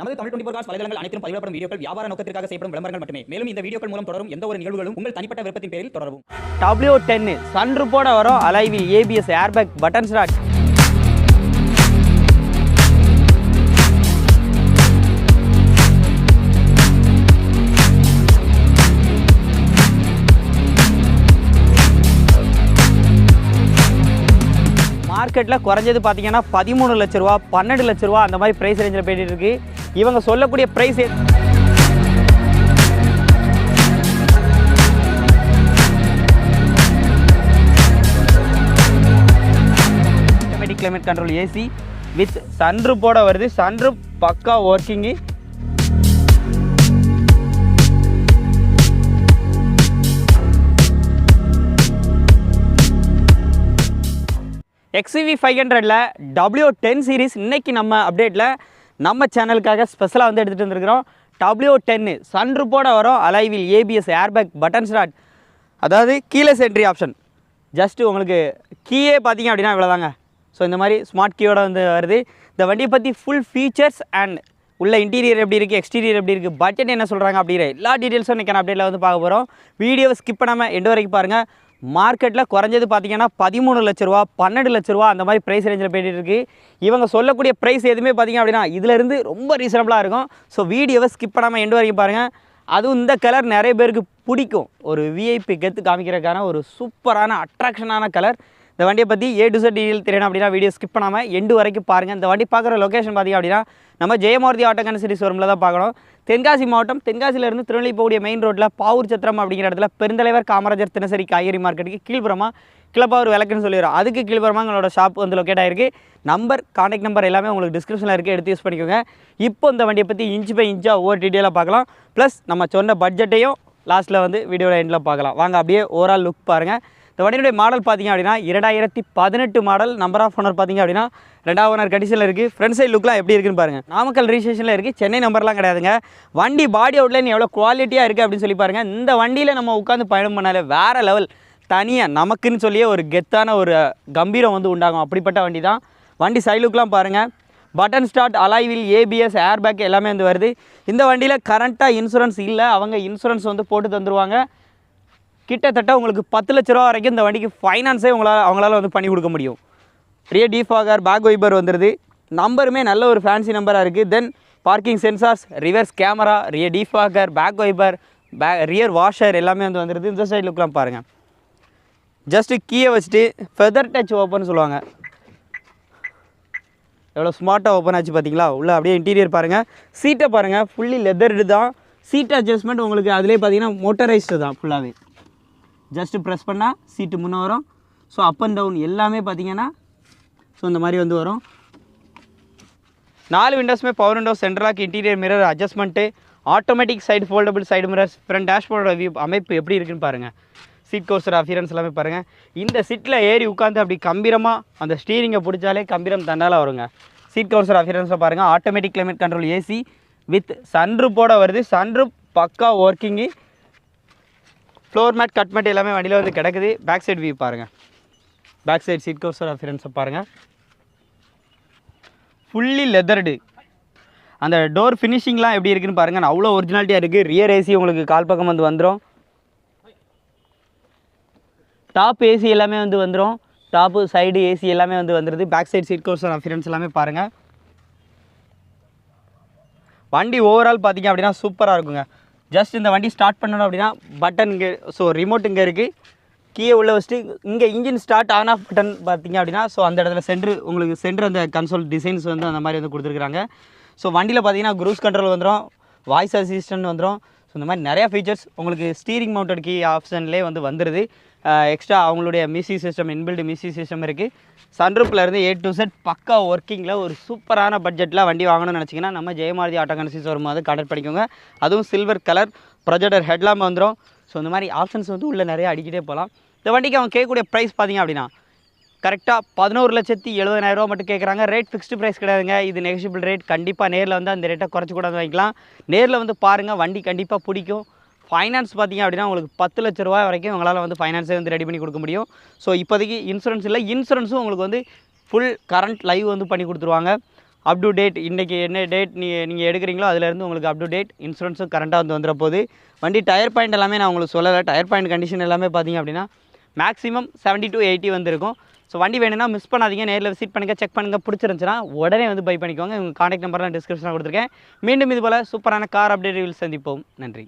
நமது Tamil twenty four cos வலைதளங்கள் அனைத்தும் பதிவிடப்படும் வீடியோக்கள் வியாபார நோக்கத்திற்காக செய்யப்படும் விளம்பரங்கள் மட்டுமே. மேலும் இந்த வீடியோக்கள் மூலம் தொடரும் எந்த ஒரு நிகழ்வுகளும் உங்கள் தனிப்பட்ட விருப்பத்தின் பேரில் தொடரும் டபிள்யூ டென்னு சன்ரூப்போட வரும். அலைவில் ஏபிஎஸ் ஏர்பேக் பட்டன் ஸ்டார்ட் மார்க்கெட்டில் குறைஞ்சது பார்த்தீங்கன்னா பதிமூணு லட்ச ரூபா பன்னெண்டு லட்ச ரூபா அந்த மாதிரி ப்ரைஸ் ரேஞ்சில் போயிட்டு இருக்கு. இவங்க சொல்லக்கூடிய price climate control AC with சன்ரூப்போட வருது. சன்ரூப் பக்கா ஒர்க்கிங்கு எக்ஸிவி ஃபைவ் ஹண்ட்ரடில் டபிள்யூ டென் சீரிஸ் இன்றைக்கி நம்ம அப்டேட்டில் நம்ம சேனலுக்காக ஸ்பெஷலாக வந்து எடுத்துகிட்டு வந்துருக்கிறோம். டபிள்யூ டென்னு சன்ரூப்போட வரும். அலைவில் ஏபிஎஸ் ஏர்பேக் பட்டன் ஸ்டார்ட் அதாவது கீழே சென்ட்ரி ஆப்ஷன் ஜஸ்ட்டு உங்களுக்கு கீயே பார்த்தீங்க அப்படின்னா இவ்வளோதாங்க ஸோ இந்த மாதிரி ஸ்மார்ட் கீயோட வந்து வருது. இந்த வண்டியை பற்றி ஃபுல் ஃபீச்சர்ஸ் அண்ட் உள்ள இன்டீரியர் எப்படி இருக்குது எக்ஸ்டீரியர் எப்படி இருக்குது பட்ஜெட் என்ன சொல்கிறாங்க அப்படிங்கிற எல்லா டீட்டெயில்ஸும் இன்றைக்கி அப்டேட்டில் வந்து பார்க்க போகிறோம் வீடியோவை ஸ்கிப் பண்ணாமல் எண்டு வரைக்கும் பாருங்கள் மார்க்கெட்டில் குறைஞ்சது பார்த்தீங்கன்னா பதிமூணு லட்ச ரூபா பன்னெண்டு லட்ச ரூபா அந்த மாதிரி ப்ரைஸ் ரேஞ்சில் போயிட்டு இருக்கு. இவங்க சொல்லக்கூடிய ப்ரைஸ் எதுவுமே பார்த்தீங்க அப்படின்னா இதுலேருந்து ரொம்ப ரீசனபிளாக இருக்கும். ஸோ வீடியோவை ஸ்கிப் பண்ணாமல் எண்டு வரைக்கும் பாருங்கள் அதுவும் இந்த கலர் நிறைய பேருக்கு பிடிக்கும். ஒரு விஐபி கெத்து காமிக்கிறதுக்கான ஒரு சூப்பரான அட்ராக்ஷனான கலர் இந்த வண்டியை பற்றி ஏ டு செட் டீல் தெரியணும் அப்படின்னா வீடியோ ஸ்கிப் பண்ணாமல் எண்டு வரைக்கும் பாருங்கள் இந்த வண்டி பார்க்குற லொக்கேஷன் பார்த்தீங்க அப்படின்னா நம்ம ஜெயமாருதி ஆட்டோ கன்சிட்டி ஷோரூமில் தான் பார்க்கணும். தென்காசி மாவட்டம் தென்காசியிலேருந்து திருநெல்வேலி போகக்கூடிய மெயின் ரோட்டில் பாவூர் சத்திரம் அப்படிங்கிற இடத்துல பெருந்தலைவர் காமராஜர் தினசரி காய்கறி மார்க்கெட்டுக்கு கீழ்புறமா கிளப்பாவூர் விளக்குன்னு சொல்லிடுறோம் அதுக்கு கீழ்புறமா எங்களோட ஷாப் வந்து லொக்கேட் ஆயிருக்கு. நம்பர் காண்டாக்ட் நம்பர் எல்லாமே உங்களுக்கு டிஸ்கிரிப்ஷனில் இருக்குது எடுத்து யூஸ் பண்ணிக்கோங்க. இப்போ இந்த வண்டியை பற்றி இன்ச் பை இன்ச்சாக ஒவ்வொரு டீட்டெயிலாக பார்க்கலாம். ப்ளஸ் நம்ம சொன்ன பட்ஜெட்டையும் லாஸ்ட்டில் வந்து வீடியோவில் எண்டில் பார்க்கலாம். வாங்க அப்படியே ஓவரால் லுக் பாருங்கள் இந்த வண்டியினுடைய மாடல் பார்த்தீங்க அப்படின்னா இரண்டாயிரத்தி பதினெட்டு மாடல் நம்பர் ஆஃப் ஓனர் பார்த்தீங்க அப்படின்னா ரெண்டாவது ஓனர் கண்டிஷனில் இருக்குது ஃப்ரண்ட் சைட் லுக்லாம் எப்படி இருக்குன்னு பாருங்கள் நாமக்கல் ரிஜிஸ்ட்ரேஷனில் இருக்குது சென்னை நம்பர்லாம் கிடையாதுங்க. வண்டி பாடி அவுட்லைன் எவ்வளோ குவாலிட்டியாக இருக்குது அப்படின்னு சொல்லி பாருங்கள் இந்த வண்டியில் நம்ம உட்காந்து பயணம் பண்ணாலே வேறு லெவல் தனியாக நமக்குன்னு சொல்லியே ஒரு கெத்தான ஒரு கம்பீரம் வந்து உண்டாகும். அப்படிப்பட்ட வண்டி தான் வண்டி சைட் லுக்லாம் பாருங்கள் button start alloy wheel ABS air bag எல்லாமே வந்து வருது. இந்த வண்டியில் கரண்ட்டாக இன்சூரன்ஸ் இல்லை. அவங்க இன்சூரன்ஸ் வந்து போட்டு தந்துருவாங்க. கிட்டத்தட்ட உங்களுக்கு பத்து லட்ச ரூபா வரைக்கும் இந்த வண்டிக்கு ஃபைனான்ஸே உங்களால் அவங்களால வந்து பண்ணி கொடுக்க முடியும். ரிய டிஃபாகர் பேக் வைபர் வந்துடுது நம்பருமே நல்ல ஒரு ஃபேன்சி நம்பராக இருக்குது then parking sensors reverse camera rear defogger back wiper பே ரியர் வாஷர் எல்லாமே வந்து வந்துடுது இந்த சைடு லுக்லாம் பாருங்கள் ஜஸ்ட்டு கீயை வச்சுட்டு ஃபெதர் டச் ஓப்பன் சொல்லுவாங்க. எவ்வளோ ஸ்மார்ட்டாக ஓப்பன் ஆச்சு பார்த்தீங்களா உள்ளே அப்படியே இன்டீரியர் பாருங்கள் சீட்டை பாருங்கள் ஃபுல்லி லெதர்டு தான். சீட் அட்ஜஸ்ட்மெண்ட் உங்களுக்கு அதிலே பார்த்தீங்கன்னா மோட்டரைஸ்டு தான் ஃபுல்லாகவே ஜஸ்ட்டு ப்ரெஸ் பண்ணால் சீட்டு முன்னே வரும். ஸோ அப் அண்ட் டவுன் எல்லாமே பார்த்தீங்கன்னா ஸோ இந்த மாதிரி வந்து வரும். நாலு விண்டோஸுமே power window central lock interior mirror adjustment automatic side foldable side mirrors front டேஷ்போர்டோட view அமைப்பு எப்படி இருக்குன்னு பாருங்கள் சீட் கோர்சர் அஃபியரன்ஸ் எல்லாமே பாருங்கள் இந்த சீட்டில் ஏறி உட்காந்து அப்படி கம்பீரமாக அந்த ஸ்டீரிங்கை பிடிச்சாலே கம்பீரம் தண்டால் வருங்க. சீட் கவுன்சர் அஃபியரன்ஸை பாருங்கள் automatic climate control AC with சன்ரூப்போட வருது. சன்ரூப் பக்கா working floor mat cut mat எல்லாமே வண்டியில் வந்து கிடக்குது. பேக் சைடு வியூ பாருங்கள் பேக் சைடு சீட் கவுன்சர் அஃபியரன்ஸை பாருங்கள் ஃபுல்லி லெதர்டு அந்த டோர் ஃபினிஷிங்லாம் எப்படி இருக்குன்னு பாருங்கள் அவ்வளோ ஒரிஜினாலிட்டியாக இருக்குது ரியர் ஏசி உங்களுக்கு கால் பக்கம் வந்து வந்துடும் டாப் ஏசி எல்லாமே வந்து வந்துடும் டாப்பு சைடு ஏசி எல்லாமே வந்து வந்துடுது back side seat covers appearance எல்லாமே பாருங்கள் வண்டி ஓவரால் பார்த்தீங்க அப்படின்னா சூப்பராக இருக்குங்க. ஜஸ்ட் இந்த வண்டி ஸ்டார்ட் பண்ணணும் அப்படின்னா பட்டன் இங்கே ஸோ ரிமோட் இங்கே இருக்குது கீழே உள்ள வச்சுட்டு இங்கே engine start on off button பார்த்தீங்க அப்படின்னா ஸோ அந்த இடத்துல சென்ட்ரு உங்களுக்கு சென்ட்ரு அந்த கன்சோல் டிசைன்ஸ் வந்து அந்த மாதிரி வந்து கொடுத்துருக்குறாங்க. ஸோ வண்டியில் பார்த்தீங்கன்னா குரூஸ் கண்ட்ரோல் வந்துடும் வாய்ஸ் அசிஸ்டன்ட் வந்துடும் ஸோ இந்த மாதிரி நிறையா ஃபீச்சர்ஸ் உங்களுக்கு ஸ்டீரிங் மவுண்டட் கீ ஆப்ஷன்லேயே வந்து வந்துடுது எக்ஸ்ட்ரா அவங்களுடைய music system inbuilt music system இருக்குது சன்ரூப்லேருந்து இருந்து ஏ டு செட் பக்கா ஒர்க்கிங்கில் ஒரு சூப்பரான பட்ஜெட்டில் வண்டி வாங்கணும்னு நினச்சிங்கன்னா நம்ம ஜெயமாரதி ஆட்டோ கன்சிஸ் வரும்போது போது பண்ணிக்கோங்க. அதுவும் சில்வர் கலர் ப்ரொஜெக்டர் ஹெட்லாம் வந்துடும் ஸோ இந்த மாதிரி ஆப்ஷன்ஸ் வந்து உள்ளே நிறைய அடிக்கிட்டே போகலாம். இந்த வண்டிக்கு அவங்க கேட்கக்கூடிய ப்ரைஸ் பார்த்தீங்க அப்படின்னா கரெக்டாக பதினோரு லட்சத்தி எழுபதாயிரரூவா மட்டும் கேட்குறாங்க. ரேட் ஃபிக்ஸ்டு ப்ரைஸ் கிடையாதுங்க. இது நெகஷியபிள் ரேட் கண்டிப்பாக நேரில் வந்து அந்த ரேட்டை குறைச்சி கூட வாங்கிக்கலாம். நேரில் வந்து பாருங்கள் வண்டி கண்டிப்பாக பிடிக்கும். ஃபைனான்ஸ் பார்த்தீங்க அப்படின்னா உங்களுக்கு பத்து லட்ச ரூபாய் வரைக்கும் உங்களால் வந்து ஃபைனான்ஸே வந்து ரெடி பண்ணி கொடுக்க முடியும். ஸோ இப்போதைக்கு இன்சூரன்ஸ் இல்லை. இன்சூரன்ஸும் உங்களுக்கு வந்து ஃபுல் கரண்ட் லைவ் வந்து பண்ணி கொடுத்துருவாங்க. அப் டு டேட் இன்றைக்கி என்ன டேட் நீங்கள் நீங்கள் எடுக்கிறீங்களோ அதிலேருந்து உங்களுக்கு அப் டு டேட் இன்சூரன்ஸும் கரண்ட்டாக வந்து வந்துட போகுது. வண்டி டயர் பாயிண்ட் எல்லாமே நான் உங்களுக்கு சொல்லலை. டயர் பாயிண்ட் கண்டிஷன் எல்லாமே பார்த்தீங்க அப்படின்னா மேக்ஸிமம் 70 டு எயிட்டி வந்துருக்கும். ஸோ வண்டி வேணும்னா மிஸ் பண்ணாதீங்க. நேரில் விசிட் பண்ணுங்கள் செக் பண்ணுங்கள் பிடிச்சிருந்துச்சுன்னா உடனே வந்து பை பண்ணிக்கோங்க. உங்கள் காண்டாக்ட் நம்பர்லாம் டிஸ்கிரிப்ஷனில் கொடுத்துருக்கேன். மீண்டும் இது போல் சூப்பரான கார் அப்டேட் சந்திப்போம். நன்றி.